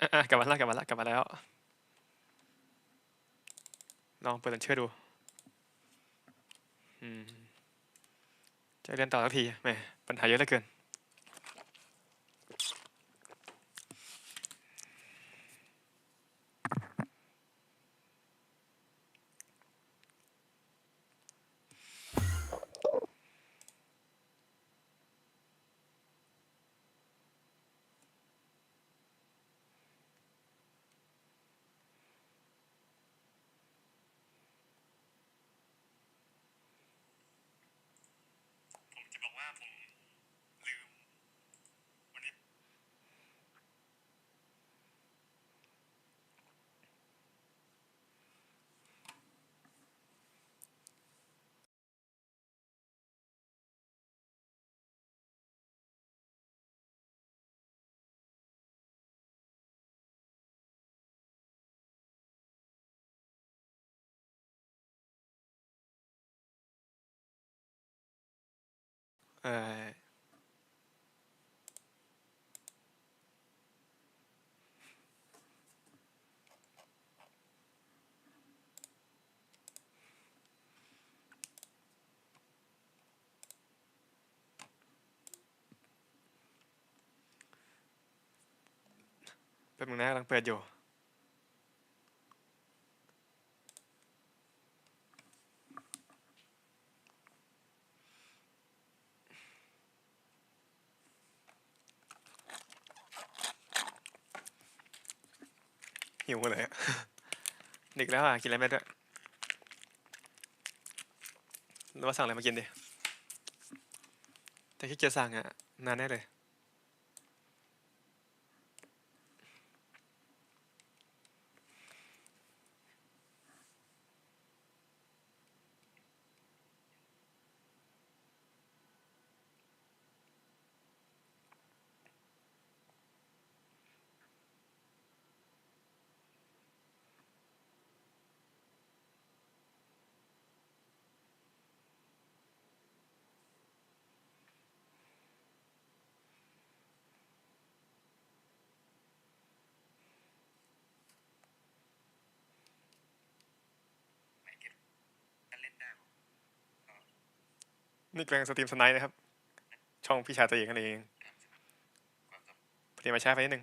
อะกลับมาแล้วกลับมาแล้วกลับมาแล้ว ลองเปิดเชื่อดูจะเรียนต่อสักทีแหมปัญหาเยอะเหลือเกิน ผมจะบอกว่าผมลืม วันนี้ เอ่อแป๊บนึงนะกำลังเปิดอยู่ หิวเลยอะดึกแล้วอะกินอะไรไม่ได้วยหรือว่าสั่งอะไรมากินดิแต่ขี้เกียจสั่งอะนานแน่เลย นี่กำลังสตรีมสไนด์นะครับ ช่องพี่ชายตัวเองกันเองพอดีมาช้าไปนิดนึง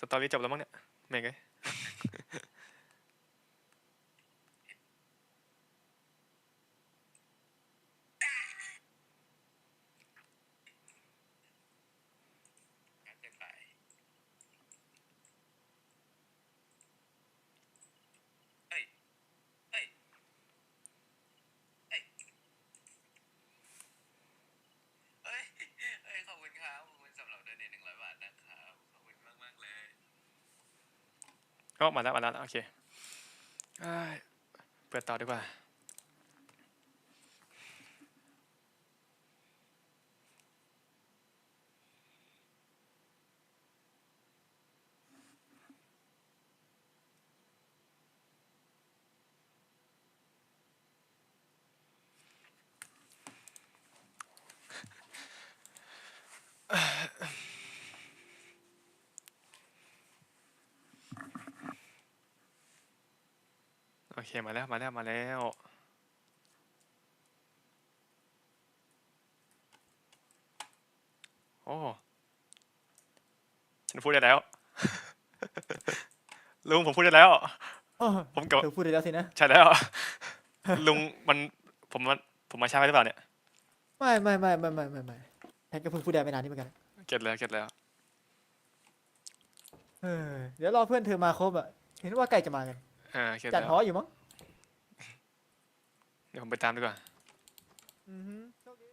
สตอรี่จบแล้วมั้งเนี่ยแม่งไงย เอ้ยเอ้ย ขอบคุณครับ ขอบคุณสำหรับเดนเนหนึ่งร้อยบาทนะครับ ขอบคุณมากมากๆเลย ก็มาแล้วมาแล้วโอเคเอ้ยเปิดต่อดีกว่า อเคมาแล้วมาแล้วมาแล้วโอ้ฉันพูดได้แล้ว ลุงผมพูดได้แล้วอ้อผมกับเธอพูดได้แล้วสินะ ใช่แล้ว ลุงมันผมมันผมมาช้าไปหรือเปล่าเนี่ยไม่ไม่ไม่ไม่ไม่ไม่ไม่แพทก็เพิ่งพูดได้ไม่นานนี้เหมือนกันเก็ตแล้วเก็ตแล้ว เออเดี๋ยวรอเพื่อนเธอมาครบอะ เห็นว่าใกล้จะมากัน อ่าเก็ตจัดแล้วหออยู่มั้งเดี๋ยวผมไปตามดีกว่าอือฮึโชคดี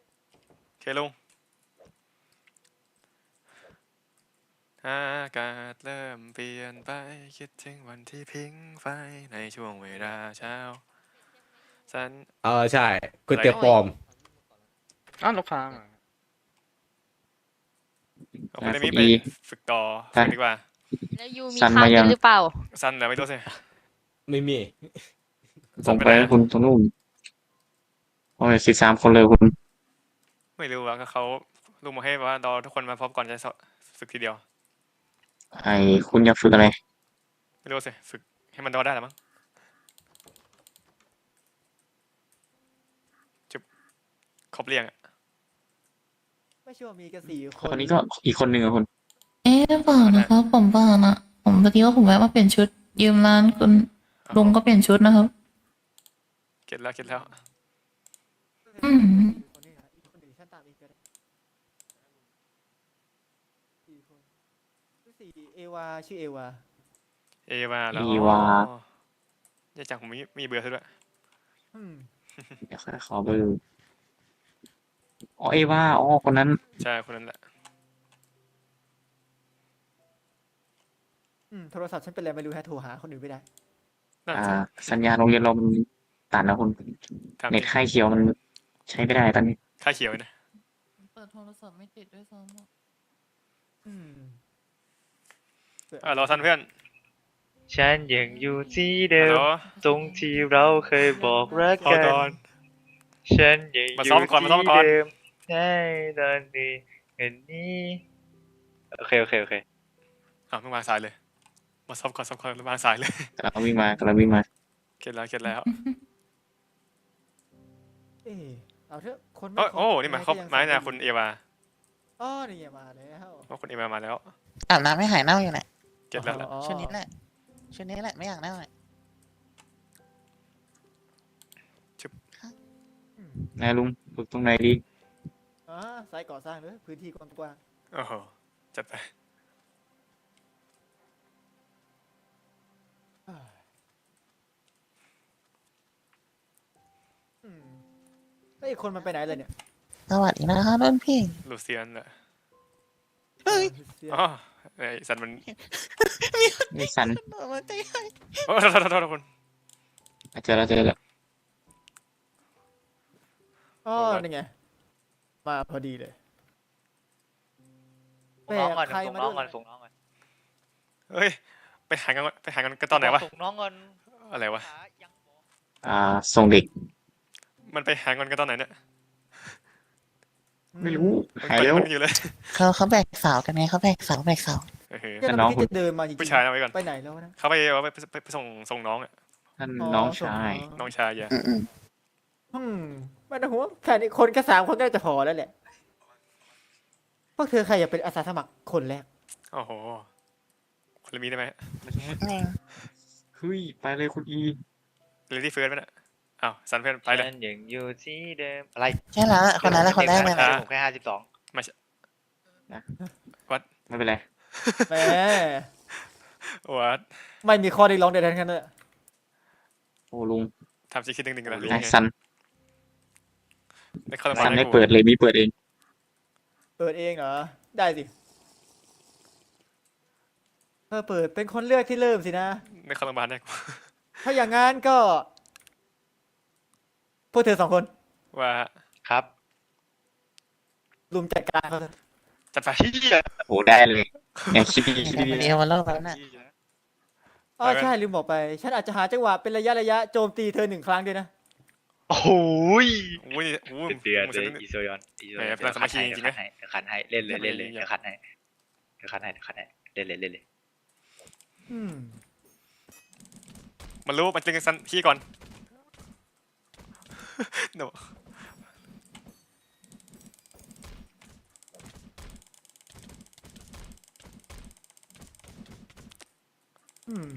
โอเคลุงอากาศเริ่มเปลี่ยนไปคิดถึงวันที่พิงไฟในช่วงเวลาเช้าสัน เออใช่ก๋วยเตี๋ยวปลอม อ้าวลูกค้ามาเอาคุณได้มีอะไปดีฝึกต่อครับฝึกดีกว่า แล้วยูมีสั่นค้างมายักิงนหรือเปล่า สั้นเหรอไม่รู้สิ ไม่มี ส่งไปให้คุณตรงนู้นโอ้ยสิบสามคนเลยคุณ ไม่รู้ว่าก็เขาลุงบอกให้แบบว่ารอทุกคนมาพร้อมก่อนจะฝึกทีเดียว ไอคุณอยากฝึกอะไร ไม่รู้สิฝึกให้มันรอได้หรือมั้งจุบครบเรียงอะไม่ใช่ว่ามีกันสี่คคน นนี้ก็อีกคนหนึ่งอะคุณ เอ๊ะเปล่านะครับผมเปล่านะผมพอดีว่าผมแวะมาเปลี่ยนชุดยืมร้านคุณ ลุงก็เปลี่ยนชุดนะครับ เก็ตแล้วเก็ตแล้ว อืมคนนี้นะอีกคนหนึ่งฉันตามอีกก็ได้สี่คนสี่เอวาชื่อเอวา เอวาแล้วเอวาอ๋ออย่าจังผมมีมีเบื่อร์ซะด้วยอืมเดี๋ยวขอเบอร์อ๋อเอว่าอ๋อคนนั้นใช่คนนั้นแหละอืมโทรศัพท์ฉันเป็นอะไรไม่รู้ฮะโทรหาคนอื่นไม่ได้นั่น อ่าสิสัญญาณโรงเรียนเรามันตัดนะคุณทำเน็ตค่ายเขียวมันใช้ไม่ได้ตอนนี้ ค่าเขียวนะ เปิดโทรศัพท์ไม่ติดด้วยซ้ำอะอืมอ่ารอท่านเพื่อนฉันยังอยู่ที่เดิฮัลมโหลตรงที่เราเคยบอกรักพอกัก่อนนฉันยังอมาซ้อยู่มก่อนมาซ้อมที่ก่อนเดิมใช่ตอนนี้เห็นนี้โอเคโอเคโอเคอ้าวไม่วางสายเลย มาซ้อมก่อนซ้อมก่อนแล้ววางสายเลยกำลังวิ่งมากำลังวิ่งมาเก็ตแล้วเก็ตแล้วเออเอาเถอะคนไม่โอ้ยครบโอ้นี่มาครบยังมาเนี่ยสคุณเอวาอ๋อนี่ไงมาแล้วว่าคุณเอวามาแล้วอาบน้ำไม่หายเน่าอยู่แหละเก็ตแล้วแหละอ๋อชุดนี้แหละชุดนี้แหละไม่อยากเน่าเลยอืมนายลุงฝึกตรงไหนดี อ๋อสายก่อสร้างเลยพื้นที่กว้างโอ้โหจัดไป อ่าอืมแล้วอีกคนมันไปไหนเลยเนี่ยสวัสดีนะคะรุ่นพี่ลูเซียนแหละเฮ้ยเสียอ๋อไอสันมันนี่สันโดนมาตีให้โอ้โทษโทษโทษโทษคุณเจอแล้วเจอแล้วอ๋อผมว่านี่ไง มาพอดีเลยส่งน้องก่อนแปลกใครส่งมาน้องด้วยก่อนส่งน้องก่อนเฮ้ย ไปหากันไปหากันกันตอนไหนวะส่งน้องก่อนอะไรวะหายังบอกอ่าส่งเด็ก มันไปหากันกันตอนไหนเนี่ยไม่รู้มันหายไปแล้วมันอยู่เลยเขาเขาแบกสาวกันไงเขาแบกสาวแบกสาวเออเนี่ยแต่เราน้องไม่คิดจะเดินมาจริงๆผู้ชายเอาไว้ก่อนไปไหนแล้วนะเขาไปเอาไปไปไปส่งส่งน้องอะท่านน้องชายน้องชายอย่าอืมอืมอืมไม่ต้องห่วงแค่นี้คนแค่สามคนก็จะพอแล้วแหละพวกเธอใครอยากเป็นอาสาสมัครคนแรกโอ้โห คนละมีได้ไหมนี่เฮ้ยไปเลยคุณอีเลดี้เฟิร์สไหมเนี่ยอ้าวสันเพื่อนไปเลยฉันยังอยู่ที่เดิมอะไรใช่แล้วคนนั้นแหละคนแรกเลยอะนะผมแค่ห้าสิบสองไม่เป็นไรแหมวัดไม่มีข้อเรียกร้องใดๆทั้งนั้นเลยโอ้ลุงทำซีคิดหนึ่งหนึ่งกันแล้วนายสันได้เข้าโรงพยาสับานลได้ให้กูเปิดเลยมีเปิดเอง เปิดเองเหรอ ได้สิ เออเปิดเป็นคนเลือกที่เริ่มสินะได้เข้าโรงพยาบาลให้กูถ้าอย่างงั้นก็ พวกเธอสองคนว่าครับรุมจัดการเขาเถอะจัดไปโอ้ได้เลยเนี่ยคิดดีคิดแต่ดีวันนี้วันเลิกแล้วน่ะอ๋อใช่ลืมบอกไป ฉันอาจจะหาจังหวะเป็นระยะระยะโจมตีเธอหนึ่งครั้งด้วยนะ โอ้โหยอุ้ยอุ้ยเดือดมึงเลจะยอีโซยอนอีโซยแหมอนเป็นสมาชิกจริงๆนะเดี๋ยวขันให้เล่นเลยเล่นเลยทำไมเดี๋ยวขันให้เดี๋ยวขันให้เดี๋ยวขันให้เล่นเลยเล่นเลยอื มมันรู้มันจึงสันขี้ก่อนโนอืม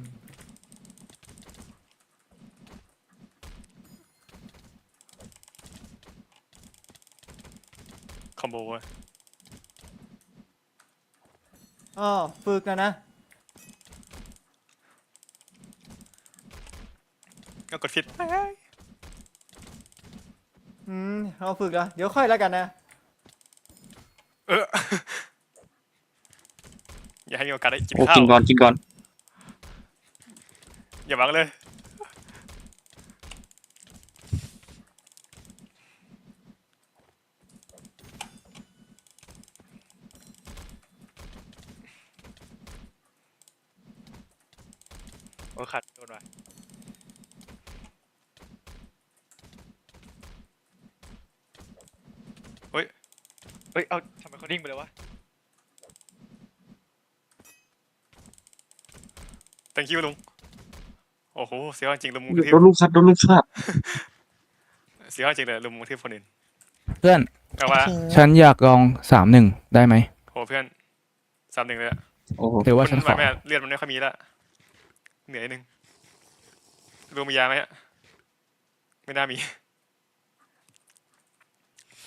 คอมโบเว้ยอ๋อฝึกนะนะ ก็กดผิดอืมเราฝึกแล้วเดี๋ยวค่อยแล้วกันนะ เออ อย่าให้มีโอกาสได้กินโอ้ข้ากิวนก่อนกินก่อนอย่าหวังเลย โอ้ยขัดโดนว่ะ เฮ้ยเฮ้ย เอาทำไมนิ่งไปเลยวะ thank you ลุง โอ้โห เสียวจริงลุงที่โดนลูกคัดโดนลูกคัดเสียวจริงเลยลุงที่คนอื่นเพื่อน แต่ว่าคือฉันอยากลองสามหนึ่งได้ไหมโหเพื่อนสามหนึ่งเลยอะโอ้โหหรือว่าฉันคุณขอไม่ไม่เลือดมันไม่ค่อยมีละเหนื่อยนิดนึงลุงมียาไหมอะไม่น่ามี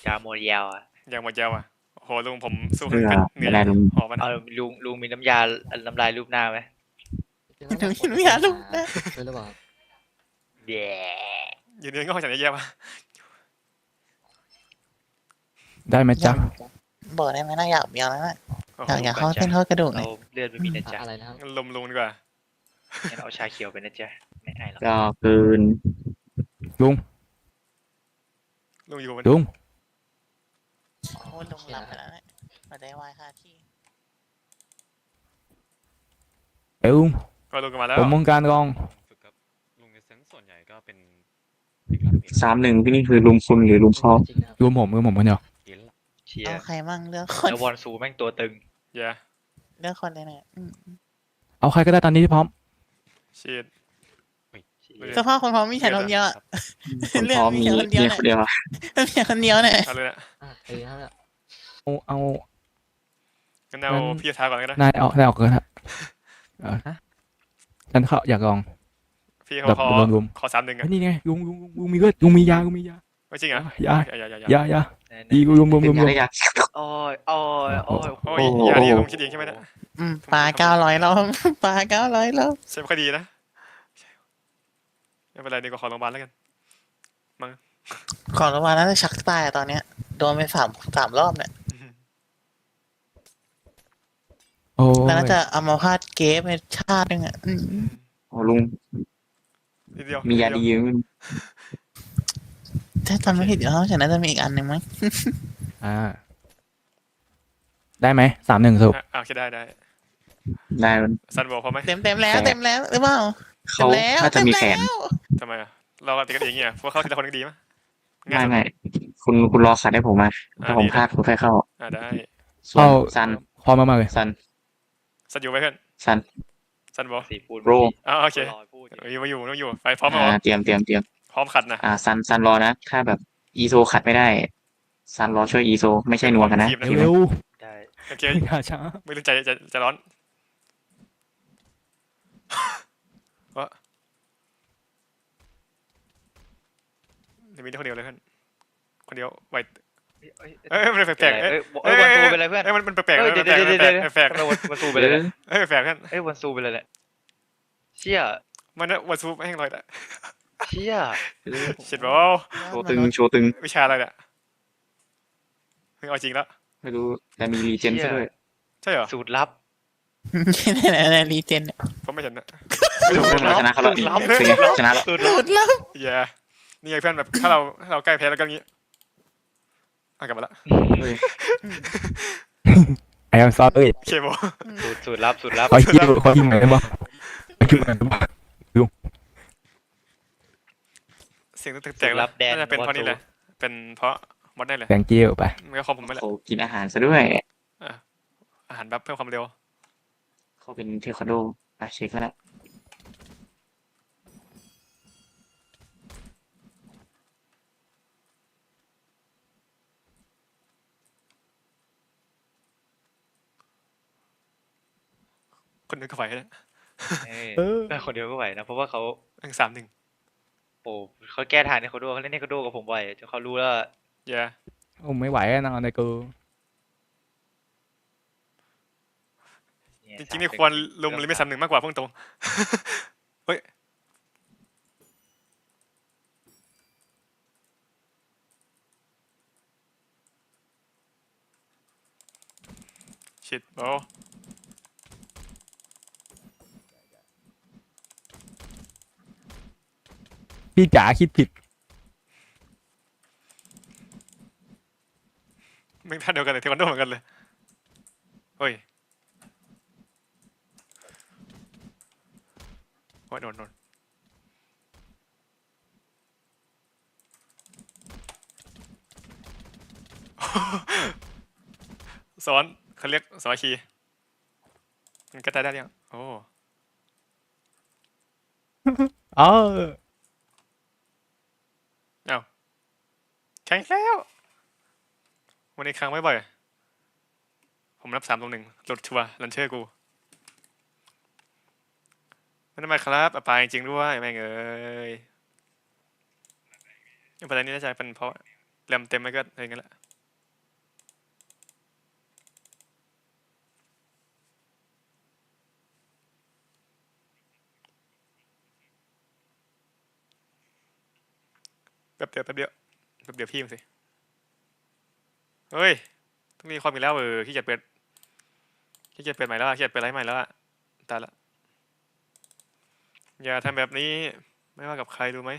ยาโมเดียวอะ ยาหมดยาวอะโอ้โหลุงผมสู้เพื่อกันเหนื่ไม่อยได้ลุงหอบมันเอาลุงลุงมีน้ำยาน้ำลายรูปหน้าไหมหนูคิดไม่อยากลูกนะหรือเปล่าเย้ยืนเนื้องอกจากนี้แย่ปะได้ไหมจ๊ะบอกได้ไหมนะอยากเบียวแล้วนะโอ้โหอยากอยากเข้าเส้นเข้ากระดูกหน่เราอยเลือดไม่มีนะจ๊ะอะไรนะครับงั้นลมลุงดีกว่างั้นเอาชาเขียวไปนะจ๊ะไม่ไอหรอกก็เกินลุงลุงอยู่บนลุง โอ้ลุงหลับไปแล้วเนี่ยมาได้วายค่ะที่ เอ้ยลุงก็ลุงกันมาแล้วผมมองการลองฝึกกับลุงในเซนส์ส่วนใหญ่ก็เป็นเด็กรับเองสามหนึ่งที่นี่คือลุมคุณหรือลุมเขารวมผมรวมผมคนเดียวเห็นละเชียเอาร์ใครมั่งเลือกคนแล้ววอนซูแม่งตัวตึงแย่เลือกคนเลยเนี่ยอืมเอาใครก็ได้ตอนนี้ที่พร้อม ชีดเชียเฮ้ยร์สภาพคนพร้อมมีฉันคนเดียวอะคนเลือพกร้อมมีมีฉันคนเดียวเมียเนี่ยคนเดียวอะ มีฉันคนเดียวเนี่ย เอาเลยนะเอาเอางั้นเอางั้นพี่ท้าก่อนก็ได้นายเอานายออกกันฮะเออฉันเขาอยากลองพี่เขาแบบขอรวมขอสามหนึ่งเฮ้อะยนี่ไงลุงลุงลุงลุงมีเลือดลุงมียาลุงมียาไม่จริงเหรออย่าอย่าอย่าอย่ายายาไหนดีๆรวมรวมรเป็วนมรวมอะไรอยากโอ้ยโอ้ยโอ้ยโอ้ยโอ้โหยาดีลุงคิดเองใช่ไหมเนะอืมปลาเก้าร้อยรอบปลาเก้าร้อยรอบใช่ไม่ค่อยดีนะไม่เป็นไรดีกว่าขอโรงพยาบาลแล้วกันของรางวัลน่าจะชักตายอะตอนเนี้ยโดนไปสามสามรอบเนี่ยโอ้แล้วน่าจะยเอามาพาดเกฟในชาตินึงอะอืมโอ้ลุงนิดเดียวมียาดีอยู่ถ้าจำไม่ผิดเดี๋ยวเขาฉันน่าจะมีอีกอันหนึ่งมั้งอ่า ได้ไหมสามหนึ่งสรุปอะอะโอเคได้ได้ได้มันซันบอกพอไหมเต็มเต็มแล้วเต็มแล้วหรือเปล่าเต็เขามแล้วน่าจะมีแขนเต็แล้วทำไมอะเราก็ตีกันเองเนี่ยพวกเขาทีละคนก็ดีมั้ย ไม่ไม่คุณคุณรอขัดให้ผมมาถ้าผมพลาดคุณค่อยเข้าอ่าได้ส่วนเข้าซันพร้อมมากๆเลยซันซันอยู่ไหมเพื่อนซันซันบอกสีพูดโรอ่าโอเครอพูดเอ้ยมาอยู่มาอยู่ไปพร้อมมาอ่าเหรอเตรียมเตรียมเตรียมพร้อมขัดนะอ่าซันซันรอนะ ถ้าแบบอีโซขัดไม่ได้ซันรอช่วยอีโซไม่ใช่นัวกันนะทีมเร็วได้โอเคๆอย่าช้าไม่รู้ใจจะจะร้อนวะเดี๋ยว มีได้คนเดียวเลยเพื่อนคนเดียวไหวเอ้ยเอ้ยมันแปลกๆเอ้เอ้ยยเอ้ยวันซูเป็นไรเพื่อนเอ้ยมันมันแปลกๆเอ้ยมันเดี๋ยวแปลกเดี๋ยวๆแปลกเดี๋ยวๆแปลกวันซูเป็นไรเนี่ยๆเอ้ยแปลกๆเพื่อนเอ้ยวันซูเป็นไรเนี่ยเชี่ยมันน่ะวันซูปแห้งลอยละเชี่ยเช็ดบอลโชว์ตึงโชว์ตึงวิชาอะไรเนี่ยเฮ้ยเอาจริงแล้วไม่รู้แต่มีรีเจนซะด้วยใช่เหรอสูตรลับไหนไหนไหนรีเจนเนี่ยผมไม่เห็นนะไม่รู้เราชนะเขาแล้วสุดลับเป็นไงชนะแล้วสูตรหลับลุดแล้วแย่ นี่ไงเพื่อนแบบถ้าเราถ้าเราใกล้แพ้แล้วก็งี้เอากลับมาละไอ้ซอสเอ้ยเคโบสูตรสูตรลับสูตรลับ ขอคิวขอคิวหน่อยได้ปะขอคิวหน่อยได้ปะเสียงแตกๆแล้วน่าจะเป็นเพราะนี่แหละ เป็นเพราะมดได้เลย แตงกิ้วไปมันก็คอมผมไม่แหละเขากินอาหารซะด้วย อาหารแบบเพิ่มความเร็ว เขาเป็นเทควันโดอะเช็คแล้วนะ คนหนึงก็ไหวแล้วเอ้ยเออแต่คนเดียวก็ไหวนะเพราะว่าเขาอังสามหนึ่งโอ้เขาแก้ทางในโคโดเขาเล่นในโคโดกับผมบ่อยจนเขารู้แล้วว่าแย่ผมไม่ไหวแล้วนะในกูจริงๆนี่ควรลุมลิมิตสามหนึ่งมากกว่าพุ่งตรงเฮ้ยชิดโอ้ พี่จ๋าคิดผิดไม่งท่าเดียวกันเลยเทควันโดเหมือนกันเลยเฮ้ยโอ้ยโดนโดนสอนเขาเรียกสอนคีมันก็ได้ได้ยังโอ้ เออ เอ้า แข่งแล้ว วันนี้ค้างไว้บ่อย ผมรับสามตรงหนึ่งหลุดชัวร์ลันเชอร์กูไม่ได้มาครับอปายจริงด้วยแม่งเอ้ยประเด็นนี้น่าจะเป็นเพราะแรมเต็มแล้วก็อะไรเงี้ยแหละแป๊บเดียวแป๊บเดียว เดียวพี่มึงสิ เฮ้ย ต้องมีความอีกแล้วเออขี้เกียจเปิดขี้เกียจเปิดใหม่แล้วขี้เกียจเปิดไลฟ์ใหม่แล้วตายละ อย่าทำแบบนี้ ไม่ว่ากับใครรู้ไหม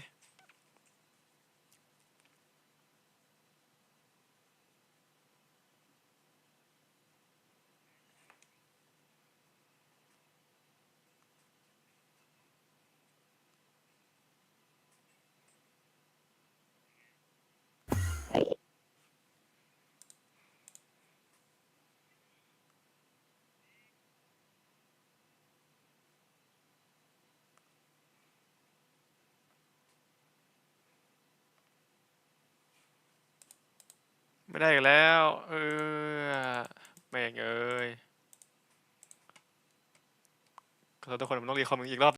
ไม่ได้อีกแล้ว เออแม่งเอ้ยขอโทษทุกคนผมต้องรีคอมอีกรอบ